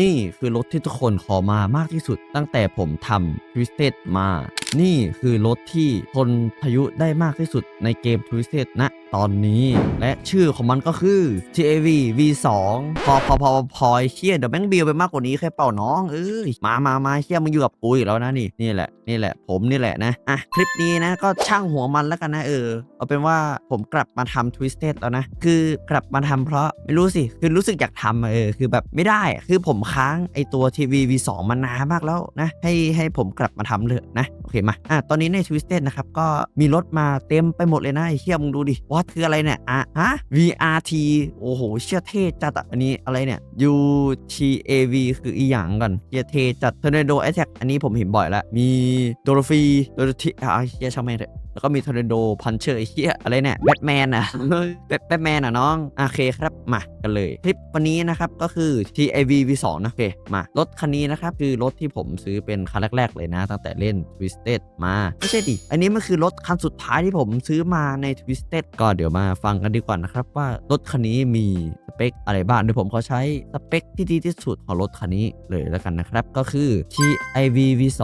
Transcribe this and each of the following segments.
นี่คือรถที่ทุกคนขอมามากที่สุดตั้งแต่ผมทำ Twisted มา นี่คือรถที่ทนพายุได้มากที่สุดในเกม Twisted ณตอนนี้ และชื่อของมันก็คือ TAV V2 พอพอพอพอเฮียเดี๋ยวแม่งเบิวไปมากกว่านี้แค่เป่าน้องเอ้ยมามามาเฮียมึงอยู่กับกูอีกแล้วนะนี่นี่แหละนี่แหละ ผมนี่แหละนะอะคลิปนี้นะก็ช่างหัวมันแล้วกันนะเออเอาเป็นว่าผมกลับมาทำ Twisted แล้วนะ คือกลับมาทำเพราะไม่รู้สิ คือรู้สึกอยากทำอะเออคือแบบไม่ได้คือผมค้างไอตัว TV V2 มานานมากแล้วนะ ให้ให้ผมกลับมาทำเลยนะ โอเคมาอะตอนนี้ในทวิสเต็ดนะครับก็มีรถมาเต็มไปหมดเลยนะไอ้เฮียมึงดูดิวอตคืออะไรเนี่ยอะฮะ VRT โอ้โหเชี่ยเท่จัดอะอันนี้อะไรเนี่ย UTAV คืออีหยังกันเชี่ยเท่จัด Tornado Attack อันนี้ผมเห็นบ่อยแล้วมีโดโรฟีโดโรทีอะเชี่ยช่างแม่งเถอะ แล้วก็มีทอร์นาโดพันเชอร์ไอ้เหี้ยอะไรเนี่ยแบทแมนอะแบทแบทแมนอะน้องโอเคครับมากันเลยคลิปวันนี้นะครับก็คือ TAV V2 นะโอเคมารถคันนี้นะครับคือรถที่ผมซื้อเป็นคันแรก ๆ เลยนะ ตั้งแต่เล่น Twisted มาไม่ใช่ดิอันนี้มันคือรถคันสุดท้ายที่ผมซื้อมาใน Twisted ก็เดี๋ยวมาฟังกันดีกว่านะครับว่ารถคันนี้มีสเปคอะไรบ้างเดี๋ยวผมขอใช้สเปคที่ดีที่สุดของรถคันนี้เลยแล้วกันนะครับก็คือ TIV V2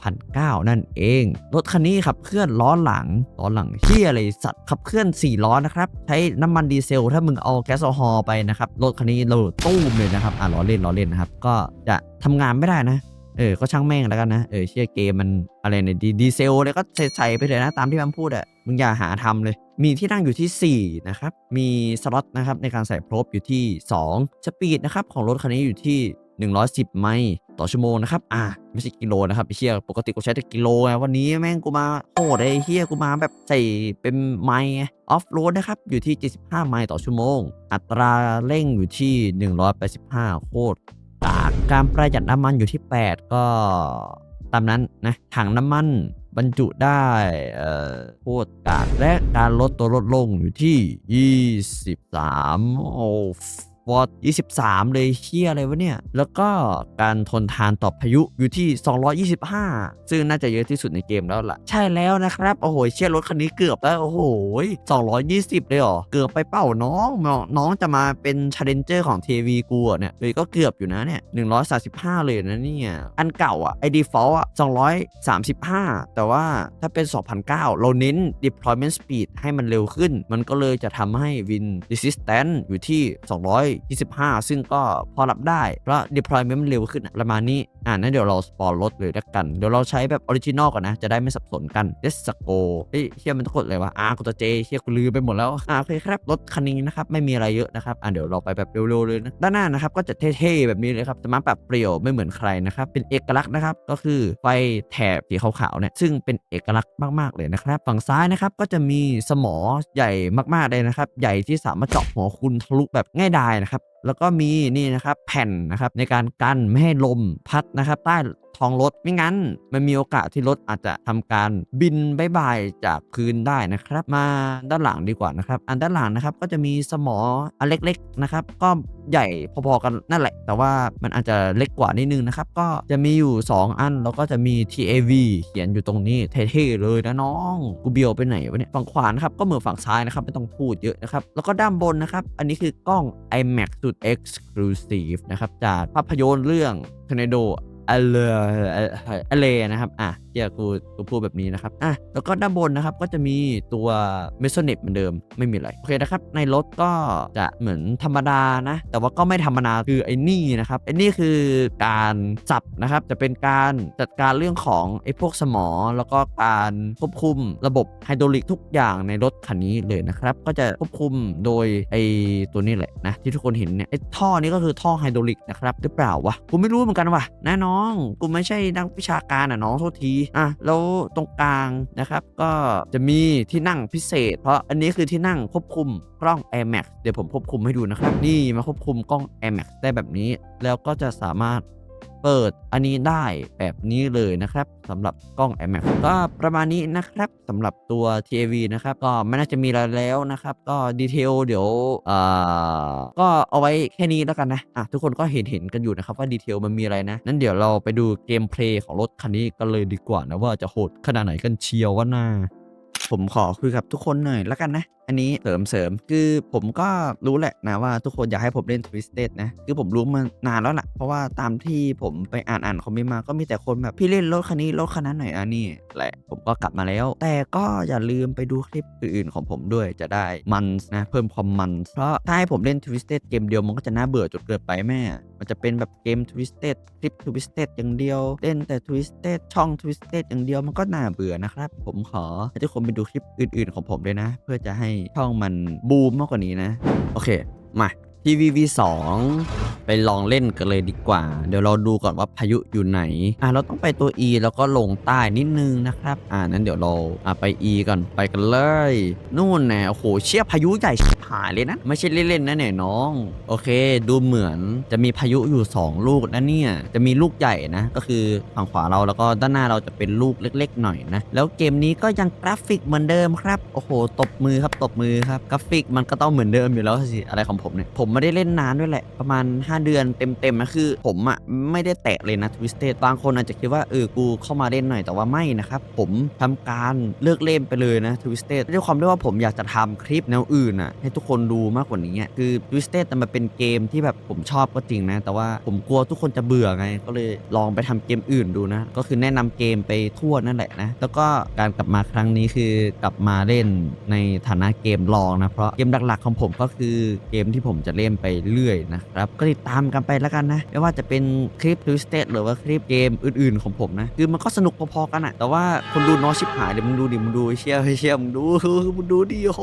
2009 นั่นเอง รถคันนี้ขับเคลื่อนล้อหลังล้อหลังเฮียอะไรสัตว์ขับเคลื่อน4ล้อนะครับ ใช้น้ำมันดีเซล ถ้ามึงเอาแก๊สโซฮอล์ไปนะครับรถคันนี้เราตู้มเลยนะครับอะล้อเล่นล้อเล่นนะครับ ก็จะทำงานไม่ได้นะเออ ก็ช่างแม่งแล้วกันนะ เออ เชื่อเกมมันอะไรเนี่ยดีดีเซลเลยก็ใส่ไปเลยนะ ตามที่มันพูดอะมึงอย่าหาทำเลย มีที่นั่งอยู่ที่ 4 นะครับ มีสล็อตนะครับในการใส่พรบอยู่ที่ 2 สปีดนะครับของรถคันนี้อยู่ที่ 110 ไมล์ต่อชั่วโมงนะครับ อ่า ไม่ใช่กิโลนะครับไอ้เชี่ยปกติกูใช้แต่กิโลไงวันนี้แม่งกูมาโหดไอ้เฮียกูมาแบบใส่เป็นไมล์ออฟโรดนะครับ อยู่ที่ 75 ไมล์ต่อชั่วโมง อัตราเร่งอยู่ที่ 185 โคตรกากการประหยัดน้ำมันอยู่ที่ 8 ก็ตามนั้นนะ ถังน้ำมันบรรจุได้เอ่อโคตรกากและการลดตัวลดลงอยู่ที่ 23 โอ้ วอต23 เลยเชียอะไรวะเนี่ย แล้วก็การทนทานต่อพายุอยู่ที่ 225 ซึ่งน่าจะเยอะที่สุดในเกมแล้วล่ะ ใช่แล้วนะครับ โอ้โหเชี่ยรถคันนี้เกือบแล้ว โอ้โห 220 เลยเหรอ เกือบไปเป้าน้อง น้องจะมาเป็นชาเลนเจอร์ของเทวีกูอะเนี่ยเลยก็เกือบอยู่นะเนี่ย 135 เลยนะเนี่ย อันเก่าอะไอ้ default อะ235 แต่ว่าถ้าเป็น 2009 เราเน้น deployment speed ให้มันเร็วขึ้น มันก็เลยจะทำให้ win resistance อยู่ที่ 200 25 ซึ่งก็พอรับได้เพราะ deployment มันเร็วขึ้นประมาณนี้ อ่านั้นเดี๋ยวเราสปอนรถเลยแล้วกัน เดี๋ยวเราใช้แบบออริจินอลก่อนนะ จะได้ไม่สับสนกัน let's go เฮ้ยเฮียมันต้องกดอะไรวะอ่ากูตัวเจเฮียกูลืมไปหมดแล้วอ่าโอเคครับรถคันนี้นะครับไม่มีอะไรเยอะนะครับอ่าเดี๋ยวเราไปแบบเร็วๆเลยนะด้านหน้านะครับก็จะเท่ๆแบบนี้เลยครับจะมาปรับเปรี่ยวไม่เหมือนใครนะครับเป็นเอกลักษณ์นะครับก็คือไฟแถบสีขาวๆเนี่ยซึ่งเป็นเอกลักษณ์มากๆเลยนะครับฝั่งซ้ายนะครับก็จะมีสมอใหญ่มากๆเลยนะครับใหญ่ที่สามารถเจาะหัวคุณทะลุแบบง่ายดายนะครับแล้วก็มีนี่นะครับแผ่นนะครับในการกันไม่ให้ลมพัดนะครับ ใต้ท้องรถไม่งั้น มันมีโอกาสที่รถอาจจะทำการบินบายบายจากพื้นได้นะครับ มาด้านหลังดีกว่านะครับ อันด้านหลังนะครับก็จะมีสมออันเล็กๆนะครับ ก็ใหญ่พอๆกันนั่นแหละ แต่ว่ามันอาจจะเล็กกว่านิดนึงนะครับ ก็จะมีอยู่ 2 อัน แล้วก็จะมี TAV เขียนอยู่ตรงนี้เท่ๆเลยนะน้องกูเบียวไปไหนวะเนี่ยฝั่งขวานะครับก็เหมือนฝั่งซ้ายนะครับไม่ต้องพูดเยอะนะครับ แล้วก็ด้านบนนะครับ อันนี้คือกล้อง IMAX สุด Exclusive นะครับจากภาพยนตร์เรื่อง Tornado อเลอเลนะครับ อะเดี๋ยวกูกูพูดแบบนี้นะครับอะแล้วก็ด้านบนนะครับก็จะมีตัวเมสโซเน็ตเหมือนเดิมไม่มีอะไรโอเคนะครับในรถก็จะเหมือนธรรมดานะ แต่ว่าก็ไม่ธรรมดาคือไอ้นี่นะครับไอ้นี่คือการจับนะครับจะเป็นการจัดการเรื่องของไอ้พวกสมอ แล้วก็การควบคุมระบบไฮดรอลิกทุกอย่างในรถคันนี้เลยนะครับ ก็จะควบคุมโดยไอ้ตัวนี้แหละนะที่ทุกคนเห็นเนี่ยไอ้ท่อนี้ก็คือท่อไฮดรอลิกนะครับหรือเปล่าวะกูไม่รู้เหมือนกันวะนะน้องกูไม่ใช่นักวิชาการอะน้องโทษทีอะแล้วตรงกลางนะครับ ก็จะมีที่นั่งพิเศษ เพราะอันนี้คือที่นั่งควบคุมกล้อง Air Max เดี๋ยวผมควบคุมให้ดูนะครับ นี่มาควบคุมกล้อง Air Max ได้แบบนี้ แล้วก็จะสามารถ เปิดอันนี้ได้แบบนี้เลยนะครับสำหรับกล้อง IMAX ก็ประมาณนี้นะครับสำหรับตัว TAV นะครับก็ไม่น่าจะมีอะไรแล้วนะครับ ก็ดีเทลเดี๋ยวอ่าก็เอาไว้แค่นี้แล้วกันนะอะทุกคนก็เห็นเห็นกันอยู่นะครับว่าดีเทลมันมีอะไรนะนั้นเดี๋ยวเราไปดูเกมเพลย์ของรถคันนี้กันเลยดีกว่านะว่าจะโหดขนาดไหนกันเชียววะนาผมขอคุยกับทุกคนหน่อยแล้วกันนะ อันนี้เสริมเสริมคือผมก็รู้แหละนะว่าทุกคนอยากให้ผมเล่น Twisted นะ คือผมรู้มานานแล้วล่ะ เพราะว่าตามที่ผมไปอ่านอ่านคอมเมนต์มาก็มีแต่คนแบบ พี่เล่นรถคันนี้รถคันนั้นหน่อยอะนี่แหละผมก็กลับมาแล้ว แต่ก็อย่าลืมไปดูคลิปอื่นๆของผมด้วยจะได้มันนะเพิ่มความมัน เพราะถ้าให้ผมเล่น Twisted เกมเดียวมันก็จะน่าเบื่อจนเกินไปแม่มันจะเป็นแบบเกม Twisted คลิป Twisted อย่างเดียว เล่นแต่ Twisted ช่อง Twisted อย่างเดียวมันก็น่าเบื่อนะครับผมขอให้ทุกคนไปดูคลิปอื่น ๆ ของผมด้วยนะ เพื่อจะให้ช่องมันบูมมากกว่านี้นะ โอเค มา TVV 2 ไปลองเล่นกันเลยดีกว่า เดี๋ยวเราดูก่อนว่าพายุอยู่ไหน อะเราต้องไปตัว E แล้วก็ลงใต้นิดนึงนะครับ อ่านั้นเดี๋ยวเราอะไป E ก่อนไปกันเลย นู่นแน่โอ้โหเชี่ยพายุใหญ่ชิบหายเลยนะ ไม่ใช่เล่นๆนะเนี่ยน้อง โอเค ดูเหมือนจะมีพายุอยู่ 2 ลูกนะเนี่ยจะมีลูกใหญ่นะ ก็คือฝั่งขวาเราแล้วก็ด้านหน้าเราจะเป็นลูกเล็ก ๆ หน่อยนะ แล้วเกมนี้ก็ยังกราฟิกเหมือนเดิมครับโอ้โหตบมือครับตบมือครับกราฟิกมันก็ต้องเหมือนเดิมอยู่แล้วสิอะไรของผมเนี่ยผมไม่ได้เล่นนานด้วยแหละประมาณ5เดือนเต็มๆนะคือผมอะ่ะไม่ได้แตะเลยนะ Twisted บางคนอาจจะคิดว่าเออกูเข้ามาเล่นหน่อยแต่ว่าไม่นะครับ ผมทำการเลิกเล่นไปเลยนะ Twisted ด้วยความที่ว่าผมอยากจะทำคลิปแนวอื่นอะให้ทุกคนดูมากกว่านี้คือ Twisted มันเป็นเกมที่แบบผมชอบก็จริงนะ แต่ว่าผมกลัวทุกคนจะเบื่อไง ก็เลยลองไปทำเกมอื่นดูนะ ก็คือแนะนำเกมไปทั่วนั่นแหละนะ แล้วก็การกลับมาครั้งนี้คือกลับมาเล่นในฐานะเกมลองนะ เพราะเกมหลักๆของผมก็คือเกมที่ผมจะเล่นไปเรื่อยนะครับก็ติดตามกันไปแล้วกันนะ ไม่ว่าจะเป็นคลิป Twisted หรือว่าคลิปเกมอื่นๆของผมนะ คือมันก็สนุกพอๆกันอะแต่ว่าคนดูน้อยชิบหายเลยมึงดูดิมึงดูเชี่ยไอ้เชี่ยมึงดูมึงดูดิโอ้โห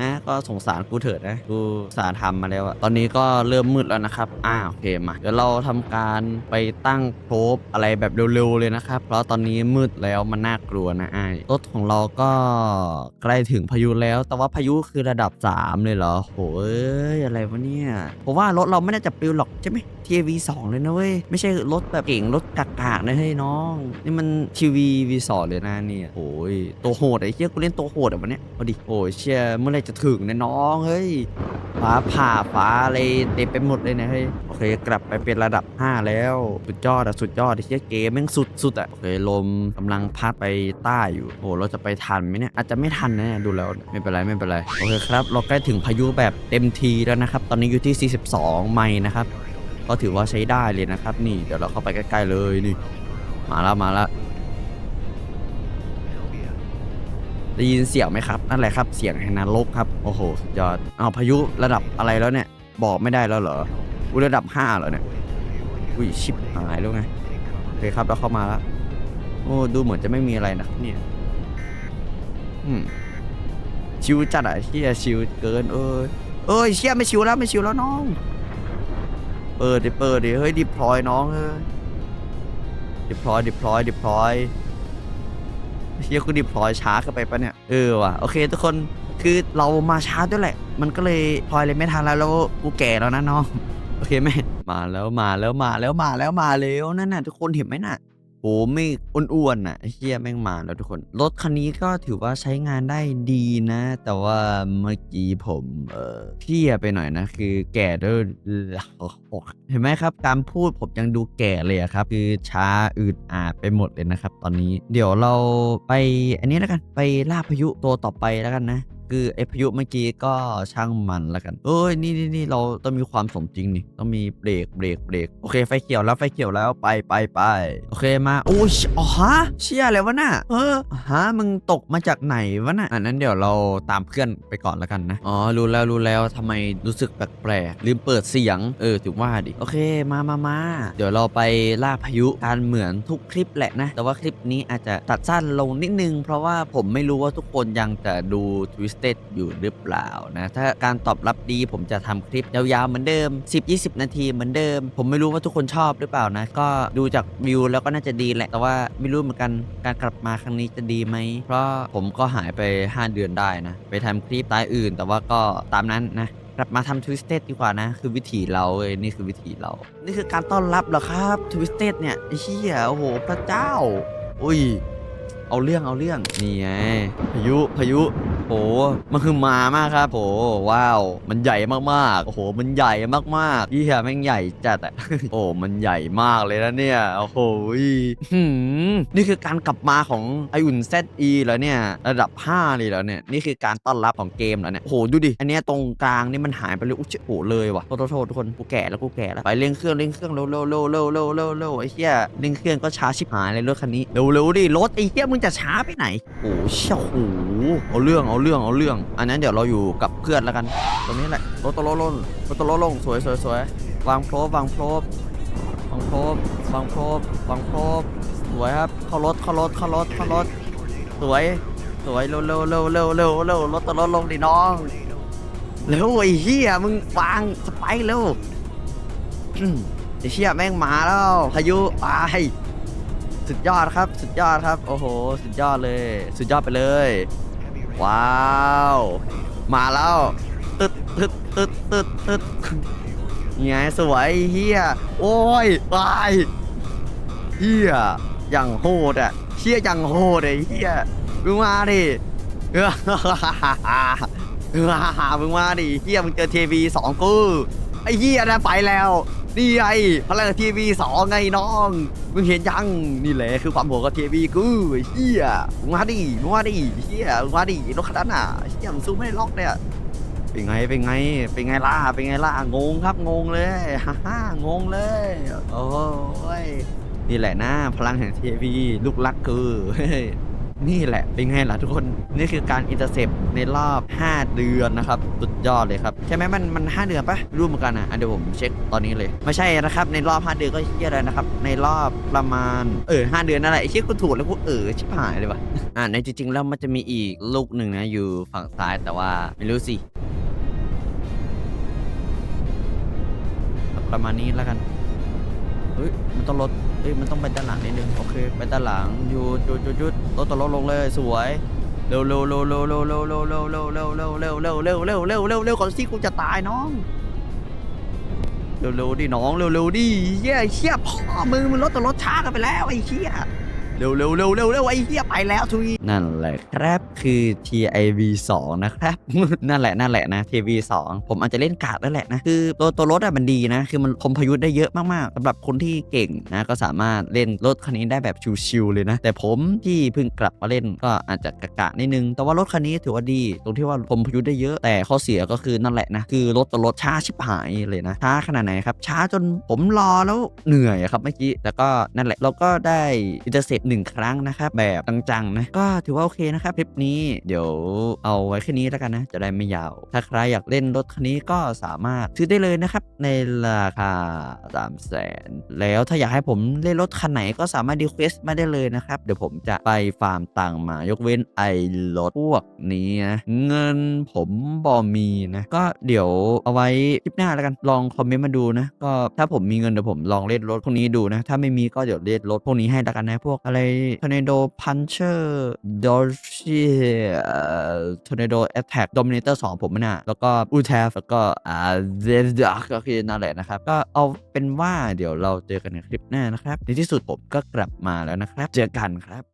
นะก็สงสารกูเถิดนะกูสาห์ทำมาแล้วอะตอนนี้ก็เริ่มมืดแล้วนะครับอ่าโอเคมาเดี๋ยวเราทำการไปตั้งโครบอะไรแบบเร็วๆเลยนะครับ เพราะตอนนี้มืดแล้วมันน่ากลัวนะไอ้รถของเราก็ใกล้ถึงพายุแล้ว แต่ว่าพายุคือระดับ 3 เลยเหรอโหเอ้ยอะไรวะเนี่ยผมว่ารถเราไม่น่าจะปลิวหรอกใช่ไหม TV 2เลยนะเว้ย ไม่ใช่รถแบบเก่งรถกากๆนะเฮ้ยน้อง นี่มัน TV V2 เลยนะเนี่ยโอ้ยตัวโหดไอ้เชี่ยกูเล่นตัวโหดอะวันเนี้ยเอาดิโอ้ยเชี่ยเมื่อไรจะถึงเนี่ยน้องเฮ้ยฟ้าผ่าฟ้าอะไรเต็มไปหมดเลยนะเฮ้ยโอเคกลับไปเป็นระดับ 5 แล้ว สุดยอดอะสุดยอดไอ้เชี่ยเกมแม่งสุดสุดอะโอเคลมกำลังพัดไปใต้อยู่โอ้เราจะไปทันไหมเนี่ยอาจจะไม่ทันนะดูแล้วไม่เป็นไรไม่เป็นไรโอเคครับเราใกล้ถึงพายุแบบเต็มทีแล้วนะครับตอนนี้อยู่ที่ 42 ไมล์นะครับ ก็ถือว่าใช้ได้เลยนะครับ นี่เดี๋ยวเราเข้าไปใกล้ๆเลยนี่มาแล้วมาแล้วได้ยินเสียงไหมครับนั่นแหละครับเสียงแห่งนรกครับโอ้โหสุดยอดเอาพายุระดับอะไรแล้วเนี่ย บอกไม่ได้แล้วเหรออุยระดับ5เหรอเนี่ยอุ้ยชิบหายแล้วไงโอเคครับเราเข้ามาแล้วโอ้ดูเหมือนจะไม่มีอะไรนะเนี่ยอืมชิวจัดอะเชี่ยชิวเกินเออเอ้ยเชี่ยไม่ชิวแล้วไม่ชิวแล้วน้อง เปิดดิเปิดดิเฮ้ยดิพลอยน้องเฮ้ยดิพลอยดิพลอยดิพลอยเฮียกูดิพลอยช้าเกินไปปะเนี่ยเออว่ะโอเค ทุกคนคือเรามาช้าด้วยแหละ มันก็เลยพลอยเลยไม่ทันแล้วแล้วกูแก่แล้วนะน้องโอเคไหมมาแล้วมาแล้วมาแล้วมาแล้วมาแล้วนั่นน่ะทุกคนเห็นไหมน่ะ โอ้ไม่อ้วนๆน่ะเฮียแม่งมาแล้วทุกคน รถคันนี้ก็ถือว่าใช้งานได้ดีนะ แต่ว่าเมื่อกี้ผมเออเพลียไปหน่อยนะ คือแก่ด้วยเห็นไหมครับ การพูดผมยังดูแก่เลยครับ คือช้าอืดอาดไปหมดเลยนะครับ ตอนนี้เดี๋ยวเราไปอันนี้แล้วกันไปล่าพายุตัวต่อไปแล้วกันนะคือไอพายุเมื่อกี้ก็ช่างมันแล้วกัน เอ้ยนี่นี่นี่เราต้องมีความสมจริงนี่ต้องมีเบรกเบรกเบรกโอเคไฟเขียวแล้วไฟเขียวแล้วไปไปไปโอเคมาโอ้ยอ๋อฮะเชี่ยอะไรวะน่ะเออฮะมึงตกมาจากไหนวะน่ะอันนั้นเดี๋ยวเราตามเพื่อนไปก่อนแล้วกันนะอ๋อรู้แล้วรู้แล้วทำไมรู้สึกแปลกๆลืมเปิดเสียงเออถึงว่าดิโอเคมามามาเดี๋ยวเราไปล่าพายุการเหมือนทุกคลิปแหละนะแต่ว่าคลิปนี้อาจจะตัดสั้นลงนิดนึง เพราะว่าผมไม่รู้ว่าทุกคนยังจะดูทวี Twisted อยู่หรือเปล่านะถ้าการตอบรับดีผมจะทำคลิปยาวๆเหมือนเดิม 10-20 นาทีเหมือนเดิม ผมไม่รู้ว่าทุกคนชอบหรือเปล่านะ ก็ดูจากวิวแล้วก็น่าจะดีแหละ แต่ว่าไม่รู้เหมือนกันการกลับมาครั้งนี้จะดีไหม เพราะผมก็หายไป 5 เดือนได้นะ ไปทำคลิปตายอื่น แต่ว่าก็ตามนั้นนะกลับมาทำ Twisted ดีกว่านะ คือวิถีเราเอ้ยนี่คือวิถีเรา นี่คือการต้อนรับเหรอครับ Twisted เนี่ยไอ้เหี้ยโอ้โหพระเจ้า อุ้ย เอาเรื่องเอาเรื่องนี่ไงพายุพายุ โอ้มันคือมามากครับโอ้ว้าว มันใหญ่มากๆ โอ้โห มันใหญ่มากๆพี่แม่งใหญ่จัดอะโอ้ มันใหญ่มากเลยนะเนี่ย โอ้โหนี่คือการกลับมาของไออุ่น ZE แล้วเนี่ย ระดับ 5 เลยแล้วเนี่ย นี่คือการต้อนรับของเกมแล้วเนี่ย โอ้โห ดูดิ อันนี้ตรงกลางนี่มันหายไปเลยอุ๊ยโอ้โหเลยว่ะ โทษโทษทุกคน กูแก่แล้วกูแก่แล้ว ไปเร่งเครื่องเร่งเครื่องเร็วเร็วเร็วเร็วเร็วเร็วเร็วไอ้เหี้ยเร่งเครื่องก็ช้าชิบหายเลยรถคันนี้ เร็วเร็วดิ รถไอ้เหี้ยมึงจะช้าไปไหน โอ้โหโอ้โหเอาเรื่องเอาเรื่องเอาเรื่อง อันนั้นเดี๋ยวเราอยู่กับเพื่อนแล้วกัน ตรงนี้แหละรถตโลลงรถตโลลงสวยสวยสวยวางโพรบวางโพรบวางโพรบวางโพรบวางโพรบสวยครับเข้ารถเข้ารถเข้ารถเข้ารถสวยสวยเร็วเร็วเร็วเร็วเร็วเร็วรถตโลลงดิน้องเร็วไอ้เหี้ยมึงวางสไปเร็วไอ้เหี้ยแม่งมาแล้วพายุไปสุดยอดครับ สุดยอดครับ โอ้โห สุดยอดเลย สุดยอดไปเลย ว้าว มาแล้วตึ๊ดตึ๊ดตึ๊ดตึ๊ดตึ๊ดไงสวยเฮียโอ้ยตายเฮียอย่างโหดอะเฮียอย่างโหดไอ้เฮียมึงมาดิเออเออมึงมาดิเฮียมึงเจอทีวีสองกูไอ้เฮียนะไปแล้ว นี่ไงพลังทีวีสองไงน้องมึงเห็นยังนี่แหละคือความโหดของทีวีกูเฮียมึงมาดิมึงมาดิเฮียมึงมาดิรถคันนั้นอะเฮียมึงสู้ไม่ได้ล็อกเนี่ยเป็นไงเป็นไงเป็นไงล่ะเป็นไงล่ะงงครับงงเลยฮ่าฮ่างงเลยโอ้ยนี่แหละนะพลังแห่งทีวีลูกรักคือ นี่แหละเป็นไงล่ะทุกคน นี่คือการอินเตอร์เซปในรอบ 5 เดือนนะครับ สุดยอดเลยครับ ใช่ไหมมันมัน 5 เดือนปะรู้เหมือนกันอะเดี๋ยวผมเช็คตอนนี้เลย ไม่ใช่นะครับ ในรอบ 5 เดือนก็เยอะไรนะครับ ในรอบประมาณเออ5เดือนนั่นแหละไอ้เชี่ยกูถูกแล้วกูเออชิบหายเลยวะอ่าในจริงๆแล้วมันจะมีอีกลูกหนึ่งนะอยู่ฝั่งซ้ายแต่ว่าไม่รู้สิประมาณนี้แล้วกัน เฮ้ยมันต้องลดเฮ้ยมันต้องไปด้านหลังนิดนึงโอเคไปด้านหลังหยุดหยุดหยุดหยุดรถตัวรถลงเลยสวยเร็วเร็วเร็วเร็วเร็วเร็วเร็วเร็วเร็วเร็วเร็วเร็วเร็วเร็วเร็วเร็วเร็วเร็วก่อนสิกูจะตายน้องเร็วเร็วดิน้องเร็วเร็วดิเหี้ยเชี่ยพ่อมึงมันรถตัวรถช้ากันไปแล้วไอ้เชี่ย เร็วเร็วเร็วเร็วเร็วไอ้เหี้ยไปแล้วทุยนั่นแหละครับคือ TIV 2นะครับ นั่นแหละนั่นแหละนะ TV 2ผมอาจจะเล่นกากแล้วแหละนะคือตัวตัวรถอะมันดีนะ คือมันคมพยุทธ์ได้เยอะมากๆสำหรับคนที่เก่งนะก็สามารถเล่นรถคันนี้ได้แบบชิวๆเลยนะ แต่ผมที่เพิ่งกลับมาเล่นก็อาจจะกะกะนิดนึง แต่ว่ารถคันนี้ถือว่าดี ตรงที่ว่าคมพยุทธ์ได้เยอะแต่ข้อเสียก็คือนั่นแหละนะคือรถตัวรถช้าชิบหายเลยนะช้าขนาดไหนครับช้าจนผมรอแล้วเหนื่อยอะครับเมื่อกี้แต่ก็นั่นแหละเราก็ได้อินเตอร์เซปหนึ่งครั้งนะครับแบบจังๆนะก็ถือว่าโอเคนะครับคลิปนี้เดี๋ยวเอาไว้แค่นี้แล้วกันนะ จะได้ไม่ยาว ถ้าใครอยากเล่นรถคันนี้ก็สามารถซื้อได้เลยนะครับ ในราคา3 0 0แสนแล้วถ้าอยากให้ผมเล่นรถคันไหนก็สามารถดีเควสมาได้เลยนะครับ เดี๋ยวผมจะไปฟาร์มตังมายกเว้นไอ้รถพวกนี้นะเงินผมบอมีนะ ก็เดี๋ยวเอาไว้คลิปหน้าแล้วกันลองคอมเมนต์มาดูนะ ก็ถ้าผมมีเงินเดี๋ยวผมลองเล่นรถพวกนี้ดูนะ ถ้าไม่มีก็เดี๋ยวเล่นรถพวกนี้ให้แล้วกันนะพวกอะไร Tornado Puncher d o r s h y Tornado Attack Dominator 2ผมน่ะแล้วก็อูเทฟแล้วก็อ่า z e d a ก็คือนั่นแหละนะครับ ก็เอาเป็นว่าเดี๋ยวเราเจอกันในคลิปหน้านะครับ ในที่สุดผมก็กลับมาแล้วนะครับ เจอกันครับ